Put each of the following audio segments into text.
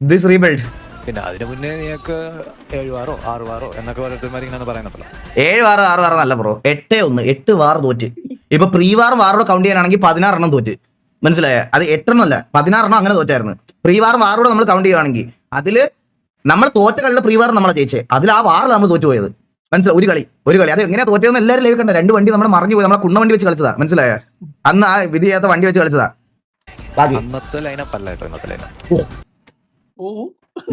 This rebuild പിന്നെ അതിനു മുന്നേ നിങ്ങൾക്ക് ഏഴ് വാറോ ആറ് വാറോ എന്നൊക്കെ ഓരോരുത്തന്മാർ ഇങ്ങനെ പറയുന്നുണ്ടല്ലോ. ഏഴ് വാറ് ആറ് വാറോ നല്ല ബ്രോ എട്ട് ഒന്ന് എട്ട് വാറ് തോറ്റ്. ഇപ്പൊ പ്രീ വാർ വാറോട് കൗണ്ട് ചെയ്യാനാണെങ്കിൽ പതിനാറെണ്ണം തോറ്റ്. മനസ്സിലായോ? അത് എട്ടെണ്ണം അല്ല പതിനാറെണ്ണം അങ്ങനെ തോറ്റായിരുന്നു. പ്രീ വാർ വാറോട് നമ്മൾ കൗണ്ട് ചെയ്യുകയാണെങ്കിൽ അതിൽ നമ്മൾ തോറ്റ കളിയുടെ പ്രീ വാർ നമ്മളെ ജയിച്ചേ. അതിൽ ആ വാറിൽ നമ്മൾ തോറ്റുപോയത് മനസ്സിലായി? ഒരു കളി ഒരു കളി. അത് എങ്ങനെയാ തോറ്റതെന്ന് എല്ലാവരും ലൈവ് കണ്ട? രണ്ട് വണ്ടി നമ്മൾ മറിഞ്ഞു പോയി. നമ്മളെ കുണ്ണ വണ്ടി വെച്ച് കളിച്ചതാ. മനസ്സിലായോ? അന്ന് ആ വിധി ചെയ്യാത്ത വണ്ടി വെച്ച് കളിച്ചതാ. അന്നത്തെ ലൈനപ്പ് അല്ല ഇന്നത്തെ ലൈനപ്പ്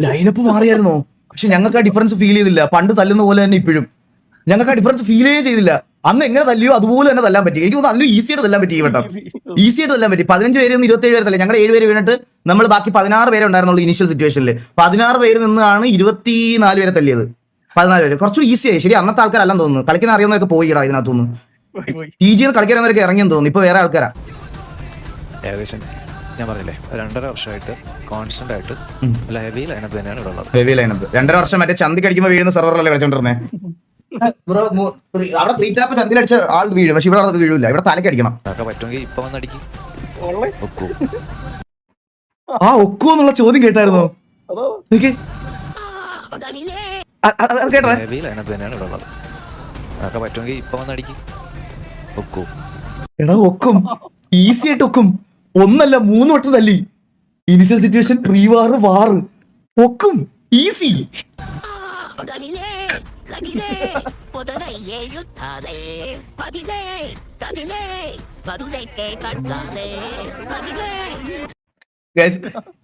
ലൈനപ്പ് മാറിയായിരുന്നോ? പക്ഷെ ഞങ്ങൾക്ക് ആ ഡിഫറൻസ് ഫീൽ ചെയ്തില്ല. പണ്ട് തല്ലുന്ന പോലെ തന്നെ ഇപ്പോഴും. ഞങ്ങൾക്ക് ആ ഡിഫറൻസ് ഫീലേ ചെയ്തില്ല. അന്ന് എങ്ങനെ തല്ലിയോ അതുപോലെ തന്നെ തല്ലാൻ പറ്റി. എനിക്ക് തോന്നുന്നു നല്ല ഈസി ആയിട്ട് തല്ലാൻ പറ്റി ഈ വട്ടം. ഈസി ആയിട്ട് തല്ലാൻ പറ്റി. പതിനഞ്ച് പേര് നിന്ന് ഇരുപത്തേഴ് പേര് തല്ലേ. ഞങ്ങൾ ഏഴ് പേര് വീണിട്ട് നമ്മൾ ബാക്കി പതിനാറ് പേരെ ഉണ്ടായിരുന്നുള്ളൂ ഇനീഷ്യൽ സിറ്റുവേഷനിൽ പതിനാറ് പേര് നിന്നാണ് ഇരുപത്തിനാല് പേരെ തല്ലിയത്. പതിനാല് പേര്. കുറച്ചുകൂടി ഈസി ആയി. ശരി അന്നത്തെ ആൾക്കാരല്ലെന്ന് തോന്നുന്നു. കളിക്കുന്ന പോയി പോയിടാ ഇതിനകത്തുനിന്ന്. ടി ജിന്ന് കളിക്കാനവരൊക്കെ ഇറങ്ങിയെന്ന് തോന്നുന്നു. ഇപ്പൊ വേറെ ആൾക്കാരാ. ഏകദേശം. ഞാൻ പറഞ്ഞില്ലേ രണ്ടര വർഷമായിട്ട് കോൺസ്റ്റന്റ് ആയിട്ട് അല്ല ഹെവി ലൈനപ്പ് തന്നെയാണ് ഇവിടെ ഉള്ളത്. ഹെവി ലൈനപ്പ് രണ്ടര വർഷം മറ്റേ ചന്തി കടിക്കുമ്പോൾ വീഴുന്ന സെർവറല്ലേ കളിച്ചോണ്ടിരുന്നേ? ബ്രോ അവിടെ ത്രീ ടാപ്പ് ചന്തിൽ അടിച്ച ആൾ വീഴും പക്ഷെ ഇവിടെ അത് വീഴില്ല. ഇവിടെ തലക്ക് അടിക്കണം. അതൊക്കെ പറ്റുമെങ്കിൽ ഇപ്പൊ വന്ന് അടിക്കും. ആ ഒക്കു എന്നുള്ള ചോദ്യം കേട്ടായിരുന്നോ? കേട്ടോ ഹെവി ലൈനപ്പ് തന്നെയാണ് ഇവിടെ ഉള്ളത്. അതൊക്കെ പറ്റുമെങ്കിൽ ഇപ്പൊ വന്നടിക്കും ഒക്കൂ. എടാ ഒക്കും. ഈസി ആയിട്ട് ഒക്കും. ഒന്നല്ല മൂന്ന് വട്ടം തല്ലി initial situation pre war war ഒക്കും easy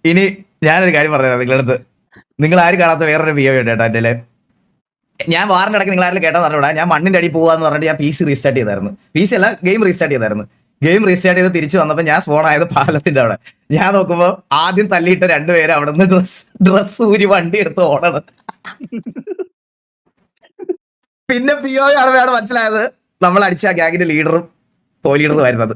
ഇനി ഞാനൊരു കാര്യം പറഞ്ഞുതരാം നിങ്ങളുടെ അടുത്ത്. നിങ്ങൾ ആരും കാണാത്ത വേറൊരു വിയോ ഉണ്ട് കേട്ടോ എന്റെ ഞാൻ വാറിന്റെ ഇടയ്ക്ക് നിങ്ങൾ ആരും കേട്ടാ പറഞ്ഞൂടാ ഞാൻ മണ്ണിന്റെ അടി പോവാന്ന് പറഞ്ഞിട്ട് ഞാൻ പി സി റീസ്റ്റാർട്ട് ചെയ്തായിരുന്നു. പി സി അല്ല ഗെയിം റീസ്റ്റാർട്ട് ചെയ്തായിരുന്നു. ഗെയിം റീസ്റ്റാർട്ട് ചെയ്ത് തിരിച്ചു വന്നപ്പോൾ ഞാൻ സ്പോൺ ആയത് പാലത്തിന്റെ അവിടെ. ഞാൻ നോക്കുമ്പോൾ ആദ്യം തല്ലിയിട്ട് രണ്ടുപേരും അവിടെ നിന്ന് ഡ്രസ് ഡ്രസ് ഊരി വണ്ടി എടുത്ത് ഓടണം. പിന്നെ പിയോയാണ് വേണം മനസ്സിലായത്. നമ്മൾ അടിച്ച ആ ഗ്യാങ്ങിന്റെ ലീഡറും കോ ലീഡറും ആയിരുന്നത്.